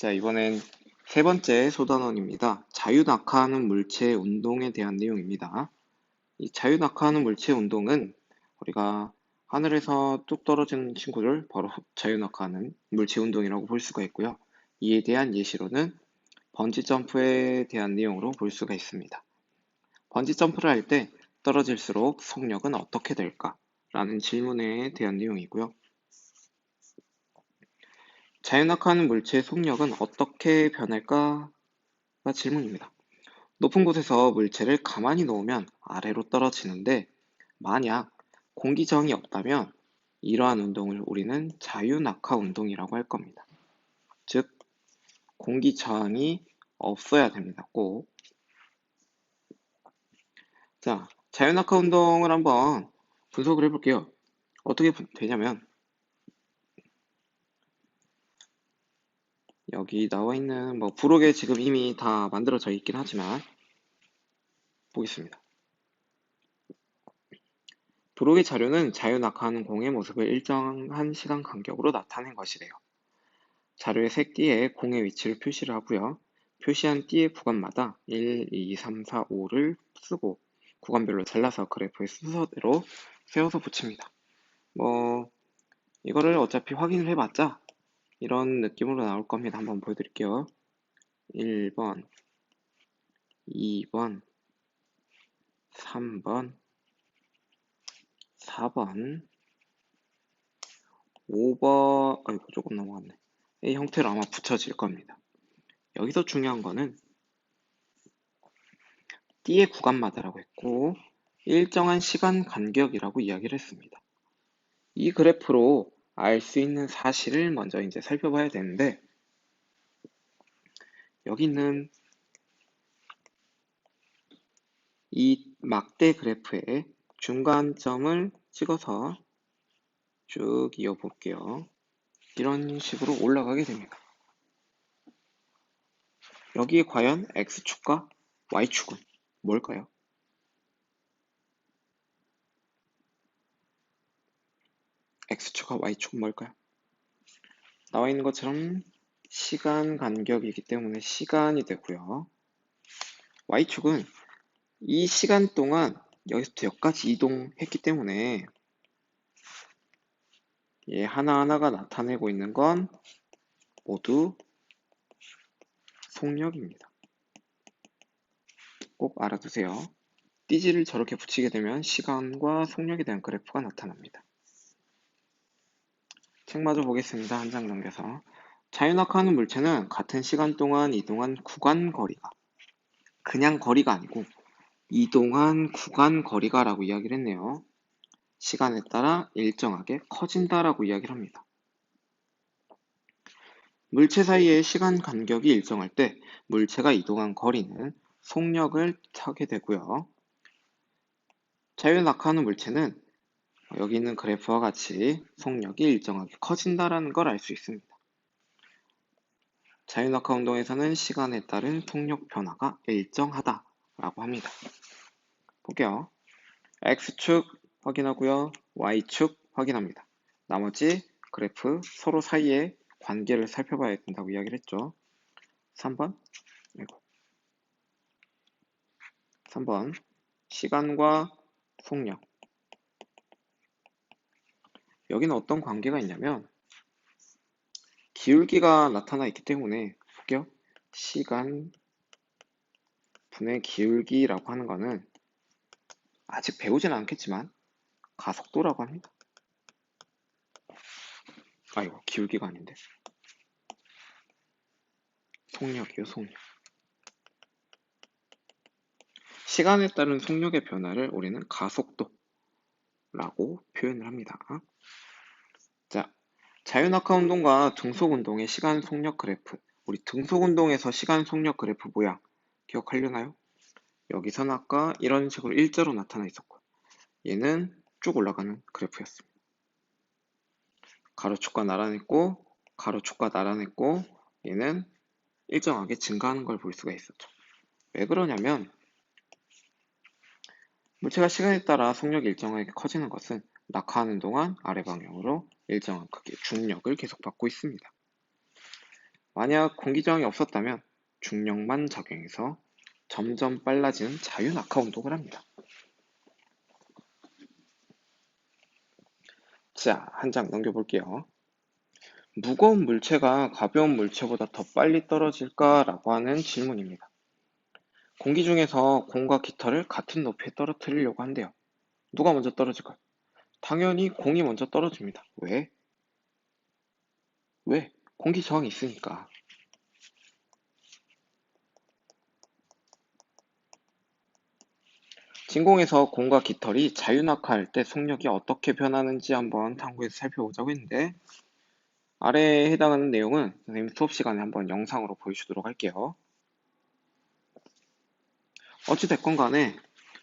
자, 이번엔 세 번째 소단원입니다. 자유낙하하는 물체 운동에 대한 내용입니다. 이 자유낙하하는 물체 운동은 우리가 하늘에서 뚝 떨어지는 친구를 바로 자유낙하하는 물체 운동이라고 볼 수가 있고요. 이에 대한 예시로는 번지 점프에 대한 내용으로 볼 수가 있습니다. 번지 점프를 할 때 떨어질수록 속력은 어떻게 될까? 라는 질문에 대한 내용이고요. 자연낙하하는 물체의 속력은 어떻게 변할까? 가 질문입니다. 높은 곳에서 물체를 가만히 놓으면 아래로 떨어지는데 만약 공기저항이 없다면 이러한 운동을 우리는 자유낙하 운동이라고 할 겁니다. 즉 공기 저항이 없어야 됩니다. 꼭. 자, 자유낙하 운동을 한번 분석을 해볼게요. 어떻게 되냐면 여기 나와 있는 뭐 부록에 지금 이미 다 만들어져 있긴 하지만 보겠습니다. 부록의 자료는 자유낙하하는 공의 모습을 일정한 시간 간격으로 나타낸 것이래요. 자료의 색 띠에 공의 위치를 표시를 하고요. 표시한 띠의 구간마다 1, 2, 3, 4, 5를 쓰고 구간별로 잘라서 그래프의 순서대로 세워서 붙입니다. 뭐 이거를 어차피 확인을 해봤자 이런 느낌으로 나올 겁니다. 한번 보여드릴게요. 1번, 2번, 3번, 4번, 5번, 아이고, 조금 넘어갔네. 이 형태로 아마 붙여질 겁니다. 여기서 중요한 거는 띠의 구간마다라고 했고 일정한 시간 간격이라고 이야기를 했습니다. 이 그래프로 알 수 있는 사실을 먼저 이제 살펴봐야 되는데 여기는 이 막대 그래프의 중간점을 찍어서 쭉 이어볼게요. 이런 식으로 올라가게 됩니다. 여기에 과연 X축과 Y축은 뭘까요? X축과 Y축은 뭘까요? 나와 있는 것처럼 시간 간격이기 때문에 시간이 되고요. Y축은 이 시간 동안 여기서부터 여기까지 이동했기 때문에 얘 하나하나가 나타내고 있는 건 모두 속력입니다. 꼭 알아두세요. 띠지를 저렇게 붙이게 되면 시간과 속력에 대한 그래프가 나타납니다. 책 마저 보겠습니다. 한 장 넘겨서. 자유낙하하는 물체는 같은 시간 동안 이동한 구간 거리가 그냥 거리가 아니고 이동한 구간 거리가라고 이야기를 했네요. 시간에 따라 일정하게 커진다라고 이야기를 합니다. 물체 사이의 시간 간격이 일정할 때 물체가 이동한 거리는 속력을 타게 되고요. 자유낙하하는 물체는 여기 있는 그래프와 같이 속력이 일정하게 커진다라는 걸 알 수 있습니다. 자유낙하 운동에서는 시간에 따른 속력 변화가 일정하다라고 합니다. 볼게요. X축 확인하고요. Y축 확인합니다. 나머지 그래프 서로 사이의 관계를 살펴봐야 된다고 이야기를 했죠. 3번 아이고. 3번 시간과 속력 여기는 어떤 관계가 있냐면 기울기가 나타나 있기 때문에 볼게요. 시간 분의 기울기라고 하는 거는 아직 배우지는 않겠지만 가속도라고 합니다. 아이고 기울기가 아닌데 속력이요 속력 시간에 따른 속력의 변화를 우리는 가속도 라고 표현을 합니다. 자, 자유낙하 운동과 등속 운동의 시간 속력 그래프 우리 등속 운동에서 시간 속력 그래프 모양 기억하려나요? 여기서는 아까 이런 식으로 일자로 나타나 있었고 얘는 쭉 올라가는 그래프였습니다. 가로축과 나란했고 가로축과 나란했고 얘는 일정하게 증가하는 걸 볼 수가 있었죠. 왜 그러냐면 물체가 시간에 따라 속력이 일정하게 커지는 것은 낙하하는 동안 아래 방향으로 일정한 크기의 중력을 계속 받고 있습니다. 만약 공기 저항이 없었다면 중력만 적용해서 점점 빨라지는 자유 낙하 운동을 합니다. 자, 한 장 넘겨볼게요. 무거운 물체가 가벼운 물체보다 더 빨리 떨어질까라고 하는 질문입니다. 공기 중에서 공과 깃털을 같은 높이에 떨어뜨리려고 한대요. 누가 먼저 떨어질까요? 당연히 공이 먼저 떨어집니다. 왜? 왜? 공기 저항이 있으니까. 진공에서 공과 깃털이 자유낙하할 때 속력이 어떻게 변하는지 한번 탐구해서 살펴보자고 했는데 아래에 해당하는 내용은 선생님 수업 시간에 한번 영상으로 보여주도록 할게요. 어찌됐건 간에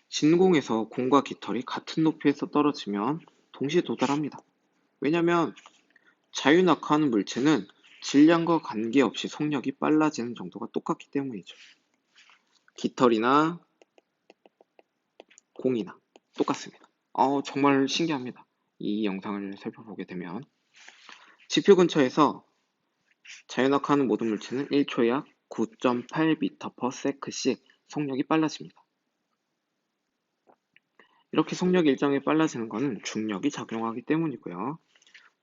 진공에서 공과 깃털이 같은 높이에서 떨어지면 동시에 도달합니다. 왜냐하면 자유낙하하는 물체는 질량과 관계없이 속력이 빨라지는 정도가 똑같기 때문이죠. 깃털이나 공이나 똑같습니다. 어, 정말 신기합니다. 이 영상을 살펴보게 되면 지표 근처에서 자연낙하하는 모든 물체는 1초에 약 9.8m/s씩 속력이 빨라집니다. 이렇게 속력이 일정하게 빨라지는 것은 중력이 작용하기 때문이고요.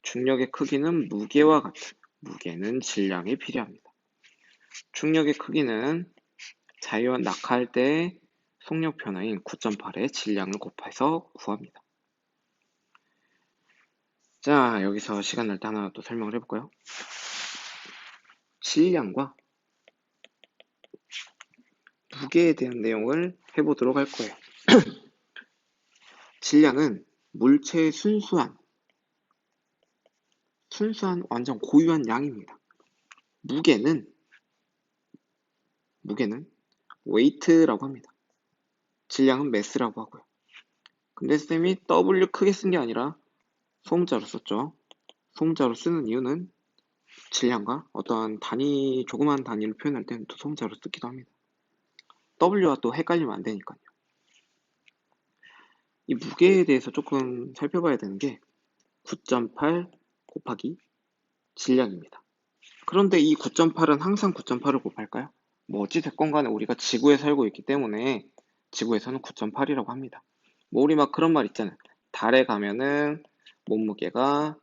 중력의 크기는 무게와 같은 무게는 질량이 필요합니다. 중력의 크기는 자유 낙하할 때 속력 변화인 9.8의 질량을 곱해서 구합니다. 자, 여기서 시간 날 때 하나 또 설명을 해볼까요? 질량과 무게에 대한 내용을 해보도록 할 거예요. 질량은 물체의 순수한, 순수한 완전 고유한 양입니다. 무게는, 무게는 웨이트라고 합니다. 질량은 매스라고 하고요. 근데 쌤이 W 크게 쓴 게 아니라 소음자로 썼죠. 소음자로 쓰는 이유는 질량과 어떠한 단위, 조그만 단위를 표현할 때는 또 소음자로 쓰기도 합니다. W와 또 헷갈리면 안 되니까요. 이 무게에 대해서 조금 살펴봐야 되는 게 9.8 곱하기 질량입니다. 그런데 이 9.8은 항상 9.8을 곱할까요? 뭐 어찌됐건 간에 우리가 지구에 살고 있기 때문에 지구에서는 9.8이라고 합니다. 뭐 우리 막 그런 말 있잖아요. 달에 가면은 몸무게가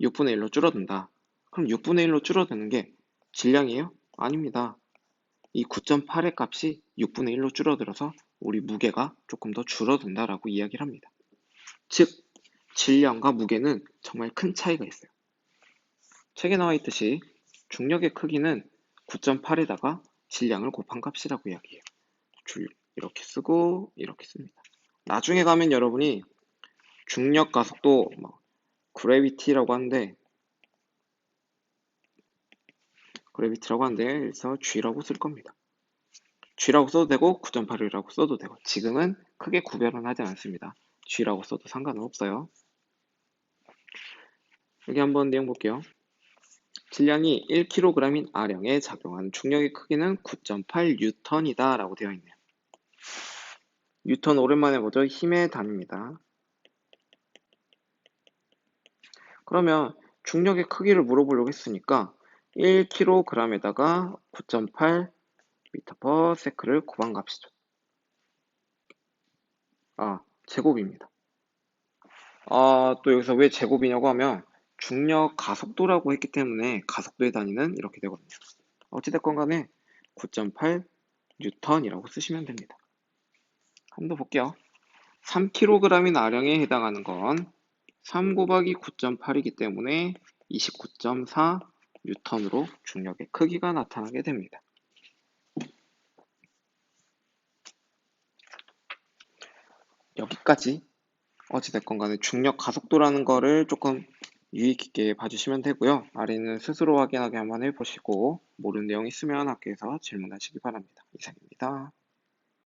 6분의 1로 줄어든다. 그럼 6분의 1로 줄어드는 게 질량이에요? 아닙니다. 이 9.8의 값이 6분의 1로 줄어들어서 우리 무게가 조금 더 줄어든다라고 이야기를 합니다. 즉, 질량과 무게는 정말 큰 차이가 있어요. 책에 나와 있듯이 중력의 크기는 9.8에다가 질량을 곱한 값이라고 이야기해요. 줄 이렇게 쓰고 이렇게 씁니다. 나중에 가면 여러분이 중력 가속도 뭐 그래비티라고 하는데 그래비티라고 하는데 그래서 G라고 쓸 겁니다. G라고 써도 되고 9.81이라고 써도 되고 지금은 크게 구별은 하지 않습니다. G라고 써도 상관은 없어요. 여기 한번 내용 볼게요. 질량이 1kg인 아령에 작용한 중력의 크기는 9.8N이다 라고 되어 있네요. 뉴턴 오랜만에 보죠. 힘의 단위입니다. 그러면 중력의 크기를 물어보려고 했으니까 1kg에다가 9.8 m/s를 곱한 값이죠. 아, 제곱입니다. 아, 또 여기서 왜 제곱이냐고 하면 중력 가속도라고 했기 때문에 가속도의 단위는 이렇게 되거든요. 어찌됐건 간에 9.8 뉴턴이라고 쓰시면 됩니다. 한 번 더 볼게요. 3kg인 아령에 해당하는 건3 곱하기 9.8이기 때문에 29.4 뉴턴으로 중력의 크기가 나타나게 됩니다. 여기까지 어찌됐건 간에 중력 가속도라는 거를 조금 유익 있게 봐주시면 되고요. 아래는 스스로 확인하게 한번 해보시고 모르는 내용 있으면 학교에서 질문하시기 바랍니다. 이상입니다.